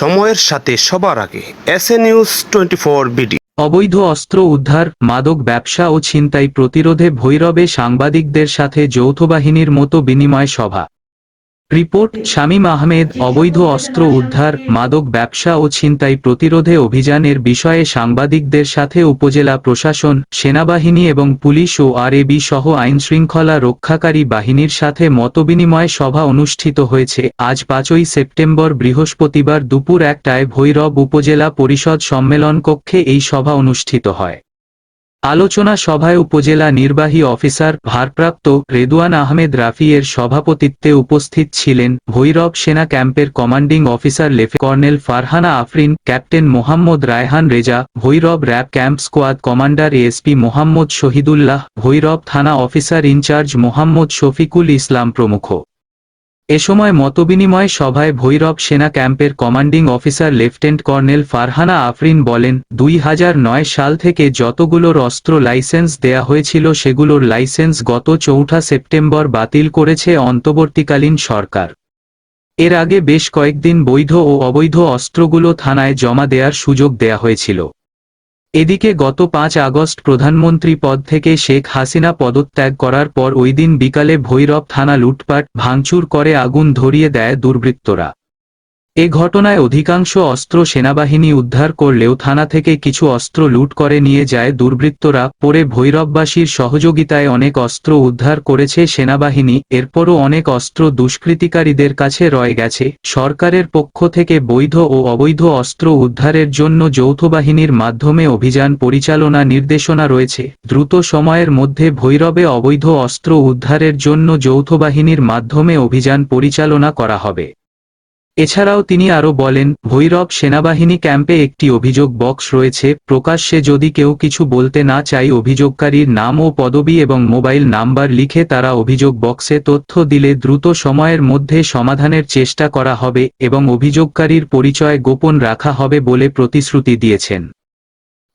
সময়ের সাথে সবার আগে S A news twenty four BD. অবৈধ অস্ত্র উদ্ধার, মাদক ব্যবসা ও ছিনতাই প্রতিরোধে ভৈরবে সাংবাদিকদের সাথে যৌথ বাহিনীর মতো বিনিময় সভা। রিপোর্ট, শামীম আহমেদ, অবৈধ অস্ত্র উদ্ধার, মাদক ব্যবসা ও ছিনতাই প্রতিরোধে অভিযানের বিষয়ে সাংবাদিকদের সাথে উপজেলা প্রশাসন, সেনাবাহিনী এবং পুলিশ ও আরএবি সহ আইনশৃঙ্খলা রক্ষাকারী বাহিনীর সাথে মতবিনিময় সভা অনুষ্ঠিত হয়েছে। আজ পাঁচই সেপ্টেম্বর বৃহস্পতিবার দুপুর একটায় ভৈরব উপজেলা পরিষদ সম্মেলন কক্ষে এই সভা অনুষ্ঠিত হয়। আলোচনা সভায় উপজেলা নির্বাহী অফিসার ভারপ্রাপ্ত রেদুয়ান আহমেদ রাফি এর সভাপতিত্বে উপস্থিত ছিলেন ভৈরব সেনা ক্যাম্পের commanding officer লেফে colonel Farhana Afrin, captain Mohammad Raihan Reza, Bhairab RAB camp squad commander SP Mohammad Shahidullah, Bhairab থানা officer in charge Mohammad Shafiqul Islam প্রমুখ। এ সময় মতবিনিময় সভায় ভৈরব সেনা ক্যাম্পের commanding officer lieutenant colonel Farhana Afrin বলেন, দুই হাজার নয় সাল থেকে যতগুলোর অস্ত্র লাইসেন্স দেয়া হয়েছিল সেগুলোর লাইসেন্স গত চৌঠা সেপ্টেম্বর বাতিল করেছে অন্তর্বর্তীকালীন সরকার। এর আগে বেশ কয়েকদিন বৈধ ও অবৈধ অস্ত্রগুলো থানায় জমা দেওয়ার সুযোগ দেয়া হয়েছিল। এদিকে গত পাঁচ আগস্ট প্রধানমন্ত্রী পদ থেকে শেখ হাসিনা পদত্যাগ করার পর ওইদিন বিকালে ভৈরব থানা লুটপাট, ভাঙচুর করে আগুন ধরিয়ে দেয় দুর্বৃত্তরা। এ ঘটনায় অধিকাংশ অস্ত্র সেনাবাহিনী উদ্ধার করলেও থানা থেকে কিছু অস্ত্র লুট করে নিয়ে যায় দুর্বৃত্তরা। পরে ভৈরববাসীর সহযোগিতায় অনেক অস্ত্র উদ্ধার করেছে সেনাবাহিনী, এরপরও অনেক অস্ত্র দুষ্কৃতিকারীদের কাছে রয়ে গেছে। সরকারের পক্ষ থেকে বৈধ ও অবৈধ অস্ত্র উদ্ধারের জন্য যৌথবাহিনীর মাধ্যমে অভিযান পরিচালনা নির্দেশনা রয়েছে। দ্রুত সময়ের মধ্যে ভৈরবে অবৈধ অস্ত্র উদ্ধারের জন্য যৌথবাহিনীর মাধ্যমে অভিযান পরিচালনা করা হবে। এছাড়াও তিনি আরও বলেন, ভৈরব সেনাবাহিনী ক্যাম্পে একটি অভিযোগ বক্স রয়েছে, প্রকাশ্যে যদি কেউ কিছু বলতে না চাই অভিযোগকারীর নাম ও পদবি এবং মোবাইল নাম্বার লিখে তারা অভিযোগ বক্সে তথ্য দিলে দ্রুত সময়ের মধ্যে সমাধানের চেষ্টা করা হবে এবং অভিযোগকারীর পরিচয় গোপন রাখা হবে বলে প্রতিশ্রুতি দিয়েছেন।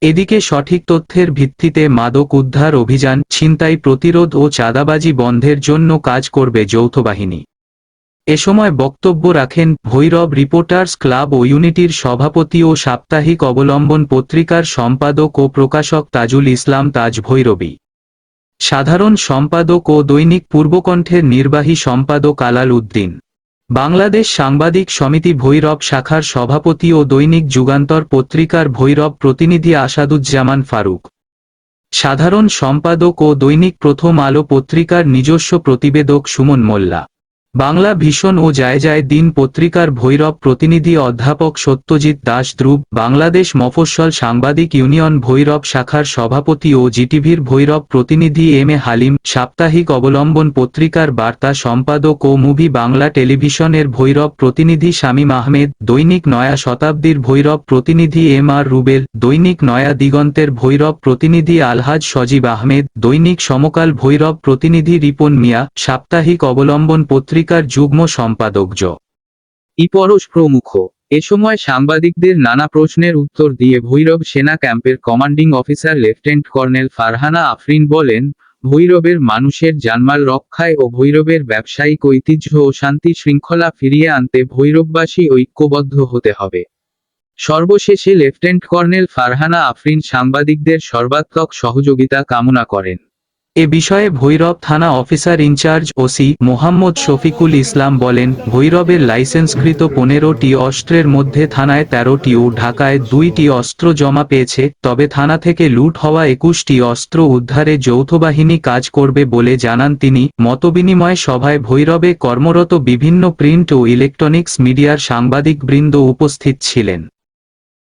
এদিকে সঠিক তথ্যের ভিত্তিতে মাদক উদ্ধার অভিযান, ছিনতাই প্রতিরোধ ও চাঁদাবাজি বন্ধের জন্য কাজ করবে যৌথ বাহিনী। এ সময় বক্তব্য রাখেন ভৈরব রিপোর্টার্স ক্লাব ও ইউনিটির সভাপতি ও সাপ্তাহিক অবলম্বন পত্রিকার সম্পাদক ও প্রকাশক তাজুল ইসলাম তাজ ভৈরবী। সাধারণ সম্পাদক ও দৈনিক পূর্বকণ্ঠের নির্বাহী সম্পাদক আলাল উদ্দিন। বাংলাদেশ সাংবাদিক সমিতি ভৈরব শাখার সভাপতি ও দৈনিক যুগান্তর পত্রিকার ভৈরব প্রতিনিধি আসাদুজ্জামান ফারুক। সাধারণ সম্পাদক ও দৈনিক প্রথম আলো পত্রিকার নিজস্ব প্রতিবেদক সুমন মোল্লা। বাংলা ভীষণ ও যায় যায় দিন পত্রিকার ভৈরব প্রতিনিধি অধ্যাপক সত্যজিৎ দাস ধ্রুব, বাংলাদেশ মফস্বল সাংবাদিক ইউনিয়ন ভৈরব শাখার সভাপতি ও জিটিভির ভৈরব প্রতিনিধি এম এ হালিম, সাপ্তাহিক অবলম্বন পত্রিকার বার্তা সম্পাদক ও মুভি বাংলা টেলিভিশনের ভৈরব প্রতিনিধি শামীম আহমেদ, দৈনিক নয়া শতাব্দীর ভৈরব প্রতিনিধি এম আর রুবেল, দৈনিক নয়া দিগন্তের ভৈরব প্রতিনিধি আলহাজ সজীব আহমেদ, দৈনিক সমকাল ভৈরব প্রতিনিধি রিপন মিয়া, সাপ্তাহিক অবলম্বন পত্রিকার যুগ্ম সম্পাদক জ। ইপরশ প্রমুখ, এ সময় সাংবাদিকদের নানা প্রশ্নের উত্তর দিয়ে ভৈরব সেনা ক্যাম্পের commanding officer lieutenant colonel Farhana Afrin বলেন, ভৈরবের মানুষের জানমাল রক্ষায় ও ভৈরবের ব্যবসায়িক ঐতিহ্য ও শান্তি শৃঙ্খলা ফিরিয়ে আনতে ভৈরববাসী ঐক্যবদ্ধ হতে হবে। সর্বশেষে লেফটেন্যান্ট কর্নেল ফারহানা আফরিন সাংবাদিকদের সর্বাত্মক সহযোগিতা কামনা করেন। এ বিষয়ে ভৈরব থানা officer in charge OC Mohammad Shafiqul Islam বলেন, ভৈরবের লাইসেন্সকৃত পনেরোটি অস্ত্রের মধ্যে থানায় তেরোটি ও ঢাকায় দুইটি অস্ত্র জমা পেয়েছে, তবে থানা থেকে লুট হওয়া একুশটি অস্ত্র উদ্ধারে যৌথবাহিনী কাজ করবে বলে জানান তিনি। মতবিনিময় সভায় ভৈরবে কর্মরত বিভিন্ন প্রিন্ট ও ইলেকট্রনিক্স মিডিয়ার সাংবাদিকবৃন্দ উপস্থিত ছিলেন।